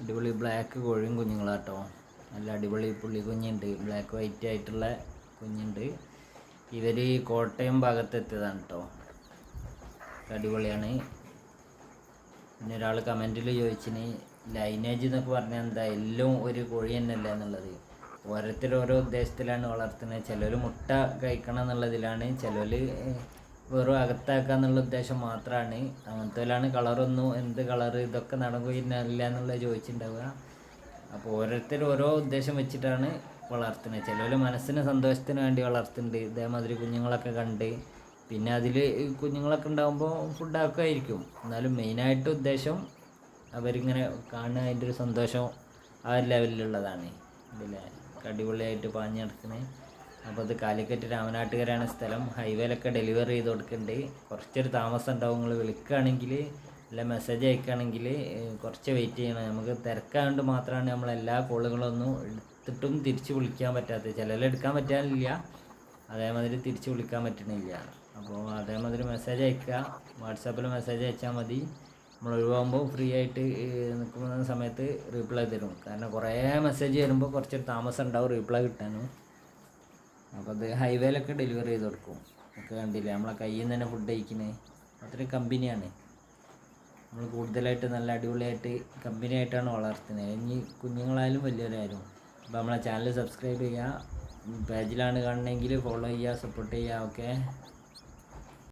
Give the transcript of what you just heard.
അടിപൊളി ബ്ലാക്ക് കോഴിയും കുഞ്ഞുങ്ങളാട്ടോ നല്ല അടിപൊളി പുള്ളി കുഞ്ഞുണ്ട്. ബ്ലാക്ക് വൈറ്റ് ആയിട്ടുള്ള കുഞ്ഞുണ്ട്. ഇവർ കോട്ടയം ഭാഗത്ത് എത്തിയതാണ് കേട്ടോ അടിപൊളിയാണ്. പിന്നെ ഒരാൾ കമന്റിൽ ചോദിച്ചിന് ലൈനേജ് എന്നൊക്കെ പറഞ്ഞാൽ എന്താ? എല്ലാം ഒരു കോഴി തന്നെയല്ല എന്നുള്ളത്. ഓരോരുത്തർ ഓരോ ഉദ്ദേശത്തിലാണ് വളർത്തുന്നത്. ചിലർ മുട്ട കഴിക്കണം എന്നുള്ളതിലാണ്. ചിലർ വെറും അകത്താക്കുക എന്നുള്ള ഉദ്ദേശം മാത്രമാണ് അങ്ങനത്തെലാണ് കളറൊന്നും എന്ത് കളർ ഇതൊക്കെ നടക്കില്ല എന്നുള്ളത് ചോദിച്ചിട്ടുണ്ടാവുക അപ്പോൾ ഓരോരുത്തർ ഓരോ ഉദ്ദേശം വെച്ചിട്ടാണ് വളർത്തുന്നത്. ചിലവർ മനസ്സിന് സന്തോഷത്തിന് വേണ്ടി വളർത്തുന്നുണ്ട്. ഇതേമാതിരി കുഞ്ഞുങ്ങളൊക്കെ കണ്ട് പിന്നെ അതിൽ കുഞ്ഞുങ്ങളൊക്കെ ഉണ്ടാകുമ്പോൾ ഫുഡാക്കുമായിരിക്കും എന്നാലും മെയിനായിട്ട് ഉദ്ദേശം അവരിങ്ങനെ കാണുക അതിന്റെ ഒരു സന്തോഷം ആ ലെവലിലുള്ളതാണ് ഇതിലെ അടിപൊളിയായിട്ട് പാഞ്ഞ് നടക്കുന്നത് അപ്പോൾ അത് കാലിക്കറ്റ് രാമനാട്ടുകരാണ് സ്ഥലം. ഹൈവേയിലൊക്കെ ഡെലിവറി ചെയ്ത് കൊടുക്കുന്നുണ്ട് കുറച്ചൊരു താമസം ഉണ്ടാവും നിങ്ങൾ വിളിക്കുകയാണെങ്കിൽ അല്ല മെസ്സേജ് അയക്കുകയാണെങ്കിൽ കുറച്ച് വെയിറ്റ് ചെയ്യണം. നമുക്ക് തിരക്കായതുകൊണ്ട് മാത്രമാണ് നമ്മൾ എല്ലാ കോളുകളൊന്നും എടുത്തിട്ടും തിരിച്ച് വിളിക്കാൻ പറ്റാത്തത്. ചിലരെല്ലാം എടുക്കാൻ പറ്റാനില്ല. അതേമാതിരി തിരിച്ച് വിളിക്കാൻ പറ്റണില്ല. അപ്പോൾ അതേമാതിരി മെസ്സേജ് അയക്കുക. വാട്സാപ്പിൽ മെസ്സേജ് അയച്ചാൽ മതി. നമ്മൾ ഒഴിവാകുമ്പോൾ ഫ്രീ ആയിട്ട് നിൽക്കുന്ന സമയത്ത് റീപ്ലൈ തരും. കാരണം കുറേ മെസ്സേജ് വരുമ്പോൾ കുറച്ച് താമസം ഉണ്ടാവും റീപ്ലൈ കിട്ടാനും. അപ്പോൾ അത് ഹൈവേയിലൊക്കെ ഡെലിവറി ചെയ്ത് കൊടുക്കും. ഒക്കെ കണ്ടില്ലേ? നമ്മളെ കയ്യിൽ നിന്ന് തന്നെ ഫുഡ് കഴിക്കുന്നത് അത്രയും കമ്പനിയാണ്. നമ്മൾ കൂടുതലായിട്ട് നല്ല അടിപൊളിയായിട്ട് കമ്പനിയായിട്ടാണ് വളർത്തുന്നത്. ഇനി കുഞ്ഞുങ്ങളായാലും വലിയവരായാലും. അപ്പോൾ നമ്മളെ ചാനൽ സബ്സ്ക്രൈബ് ചെയ്യുക. പേജിലാണ് കാണണമെങ്കിൽ ഫോളോ ചെയ്യുക സപ്പോർട്ട് ചെയ്യുക ഓക്കെ